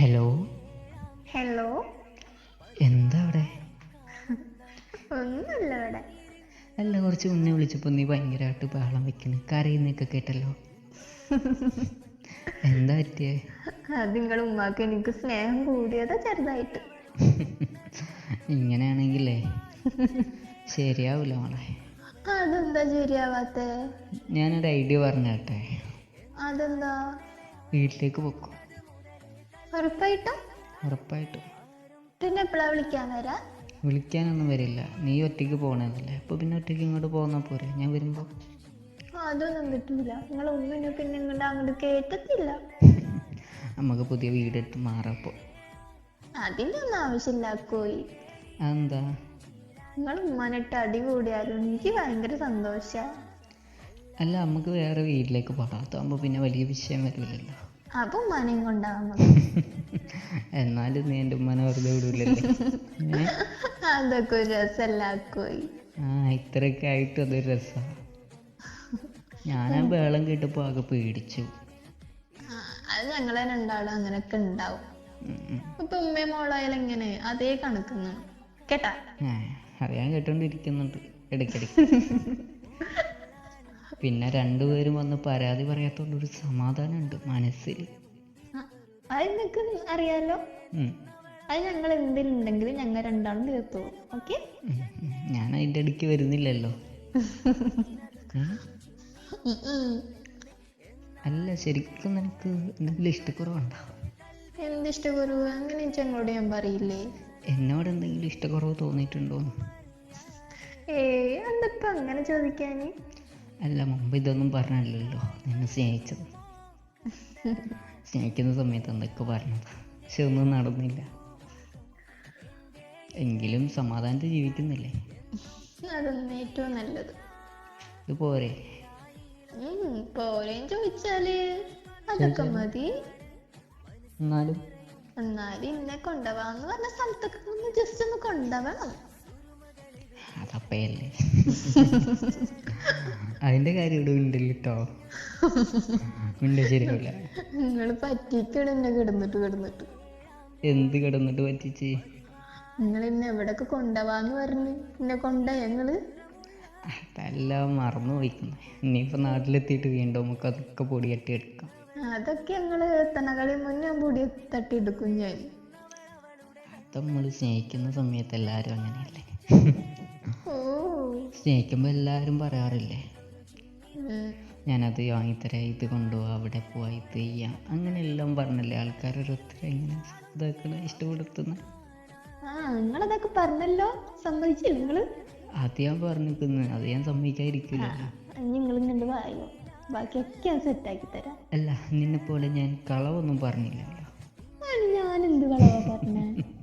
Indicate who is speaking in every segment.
Speaker 1: Hello
Speaker 2: hello
Speaker 1: എന്താ അവിടെ
Speaker 2: ഒന്നുമില്ല ഇവിടെ.
Speaker 1: അല്ല കുറച്ച് മുന്നേ വിളിച്ചപ്പോൾ നീ ഭയങ്കരമായിട്ട് ബഹളം വെക്കുന്നു. കരയുന്നൊക്കെ കേട്ടല്ലോ. എന്താ പറ്റിയേ?
Speaker 2: അത് നിങ്ങളുടെ ഉമ്മാക്ക് എനിക്ക് സ്നേഹം കൂടിയതാ ചെറുതായിട്ട്.
Speaker 1: ഇങ്ങനെയാണെങ്കിലേ ശരിയാവില്ല മോളെ.
Speaker 2: അതെന്താ ശരിയാവാത്തെ?
Speaker 1: ഞാനൊരു ഐഡിയ പറഞ്ഞാട്ടെ.
Speaker 2: അതെന്താ?
Speaker 1: വീട്ടിലേക്ക് പൊക്കോ.
Speaker 2: ഉറപ്പായിട്ടും?
Speaker 1: ഉറപ്പായിട്ടും.
Speaker 2: പിന്നെ എപ്പോഴാ വിളിക്കാൻ വരാ?
Speaker 1: വിളിക്കാനൊന്നും വരില്ല. നീ ഒറ്റയ്ക്ക് പോകണതല്ലേ അപ്പോൾ പിന്നെ ഒറ്റയ്ക്ക് ഇങ്ങോട്ട് പോകുന്ന പോരെ. ഞാൻ വരുമ്പോൾ
Speaker 2: അതൊന്നും പറ്റില്ല നിങ്ങൾ ഒന്നിനും പിന്നെ ഇങ്ങോട്ട് അങ്ങോട്ട് കേട്ടത്തില്ല
Speaker 1: നമുക്ക് പുതിയ വീടെടുത്ത് മാറപ്പോ
Speaker 2: അതിന്റെ ഒന്നും ആവശ്യമില്ല കോയി
Speaker 1: അതെന്താ?
Speaker 2: നിങ്ങൾ ഉമ്മാനിട്ട് അടി കൂടിയാലും എനിക്ക് ഭയങ്കര സന്തോഷ.
Speaker 1: അല്ല നമുക്ക് വേറെ വീട്ടിലേക്ക് പോകാം. അതാകുമ്പോൾ പിന്നെ വലിയ വിഷയം വരില്ലല്ലോ
Speaker 2: അപ്പൊ ഉമ്മാനെയും കൊണ്ടാവാൻ
Speaker 1: എന്നാലും നീ എന്റെ ഉമ്മനെ വെറുതെ വിടൂലല്ലേ?
Speaker 2: അതൊക്കെ ഒരു രസമല്ല
Speaker 1: ആ ഇത്രയൊക്കെ ആയിട്ട് അതൊരു രസമാണ് ഞാൻ ആ ബേളം കേട്ടപ്പോൾ ആകെ പേടിച്ചു.
Speaker 2: അത് ഞങ്ങളെ രണ്ടാളും അങ്ങനെയൊക്കെ ഉണ്ടാവും. ഇപ്പൊ ഉമ്മയും മോളായാലും എങ്ങനെ അതേ കണക്കുന്നു കേട്ടാ?
Speaker 1: അത് ഞാൻ കേട്ടോണ്ടിരിക്കുന്നുണ്ട് ഇടയ്ക്കിടയ്ക്ക്. പിന്നെ രണ്ടുപേരും വന്ന് പരാതി പറയാത്തോണ്ടൊരു സമാധാനമുണ്ട് മനസ്സിൽ
Speaker 2: ആ, അത് നിനക്ക് അറിയാലോ. അത് ഞങ്ങൾ എന്തിനുണ്ടെങ്കിലും ഞങ്ങൾ രണ്ടാളും ഓക്കെ?
Speaker 1: ഉം. ഞാൻ അതിന്റെ ഇടയ്ക്ക് വരുന്നില്ലല്ലോ. അല്ല ശരിക്കും നിനക്ക് എന്തെങ്കിലും ഇഷ്ടക്കുറവുണ്ടോ?
Speaker 2: എന്ത് ഇഷ്ടക്കുറവ്? അങ്ങനെ ഞങ്ങളോട് ഞാൻ പറയില്ലേ?
Speaker 1: എന്നോട് എന്തെങ്കിലും ഇഷ്ടക്കുറവ് തോന്നിയിട്ടുണ്ടോ
Speaker 2: ഏ എന്തൊക്കെ അങ്ങനെ ചോദിക്കാന്
Speaker 1: അല്ല മുമ്പ് ഇതൊന്നും പറഞ്ഞല്ലോ നിന്നെ സ്നേഹിച്ചത്. സ്നേഹിക്കുന്ന സമയത്ത് എന്തൊക്കെ പറഞ്ഞത്? പക്ഷെ ഒന്നും നടന്നില്ല. എങ്കിലും സമാധാനത്തിൽ ജീവിക്കുന്നില്ലേ?
Speaker 2: അതൊന്നും ഏറ്റവും നല്ലത്.
Speaker 1: ഇത് പോരെ.
Speaker 2: പോരേം ചോദിച്ചാൽ അതൊക്കെ മതി.
Speaker 1: എന്നാലും?
Speaker 2: എന്നാലും ഇന്നെ കൊണ്ടുപോവാന്ന് പറഞ്ഞ സ്ഥലത്തൊക്കെ ഒന്ന് ജസ്റ്റ് ഒന്ന് കൊണ്ടുപോകണം
Speaker 1: അതപ്പയല്ലേ അതിന്റെ കാര്യം ഇവിടെ ഉണ്ടല്ലോ കേട്ടോ ഉണ്ട് ശരിയല്ല
Speaker 2: നിങ്ങൾ പറ്റിക്കണം എന്നെ കിടന്നിട്ട് കിടന്നിട്ട്.
Speaker 1: എന്ത് കിടന്നിട്ട് പറ്റിച്ച്?
Speaker 2: നിങ്ങൾ എന്നെ എവിടൊക്കെ കൊണ്ടുപോവാന്ന് പറഞ്ഞു എന്നെ കൊണ്ട ഞങ്ങൾ
Speaker 1: അതെല്ലാം മറന്നു പോയിക്കുന്നു. ഇനിയിപ്പൊ നാട്ടിലെത്തിയിട്ട് വീണ്ടും നമുക്ക് അതൊക്കെ പൊടി കട്ടി എടുക്കാം
Speaker 2: അതൊക്കെ ഞങ്ങൾ എത്തണകളി മുന്നേ പൊടി തട്ടിയെടുക്കും ഞാൻ.
Speaker 1: അത് നമ്മൾ സ്നേഹിക്കുന്ന സമയത്ത് എല്ലാവരും അങ്ങനെയല്ലേ? സ്നേഹിക്കുമ്പോൾ എല്ലാവരും പറയാറില്ലേ. ഞാനത് വാങ്ങിത്തരാം ഇത് കൊണ്ടുപോവാം അവിടെ പോവാ ഇത് ചെയ്യാം. അങ്ങനെയെല്ലാം പറഞ്ഞല്ലേ ആൾക്കാർ ഓരോരുത്തരെ ഇങ്ങനെ ഇതാക്കണ ഇഷ്ടപ്പെടുത്തുന്ന?
Speaker 2: നിങ്ങളതൊക്കെ പറഞ്ഞല്ലോ സമ്മതിച്ചില്ല നിങ്ങൾ
Speaker 1: അത് ഞാൻ പറഞ്ഞിരിക്കുന്നു അത് ഞാൻ
Speaker 2: വായോ. ബാക്കിയൊക്കെ ഞാൻ സെറ്റാക്കി തരാം.
Speaker 1: അല്ല നിന്നെ പോലെ ഞാൻ കളവൊന്നും പറഞ്ഞില്ലല്ലോ.
Speaker 2: ഞാൻ എന്ത് കളവാ പറഞ്ഞേ?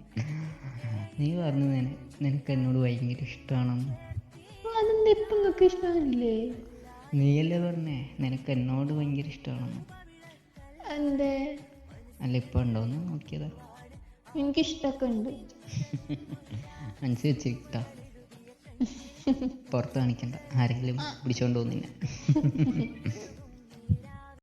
Speaker 1: നീ പറഞ്ഞു നിന നിനക്ക് എന്നോട് ഭയങ്കര ഇഷ്ടമാണെന്ന്
Speaker 2: അതെന്താ നിനക്ക് നിങ്ങൾക്ക് ഇഷ്ടമില്ലേ
Speaker 1: നീയല്ലേ പറഞ്ഞേ നിനക്ക് എന്നോട് ഭയങ്കര ഇഷ്ടമാണെന്ന്
Speaker 2: എന്തേ
Speaker 1: അല്ല ഇപ്പം ഉണ്ടോന്ന് നോക്കിയതാ.
Speaker 2: എനിക്ക് ഇഷ്ടമൊക്കെ ഉണ്ട്.
Speaker 1: മനസ്സിൽ വെച്ചിട്ടാ പുറത്ത് കാണിക്കണ്ട ആരെങ്കിലും പിടിച്ചോണ്ട് പോകുന്നില്ല.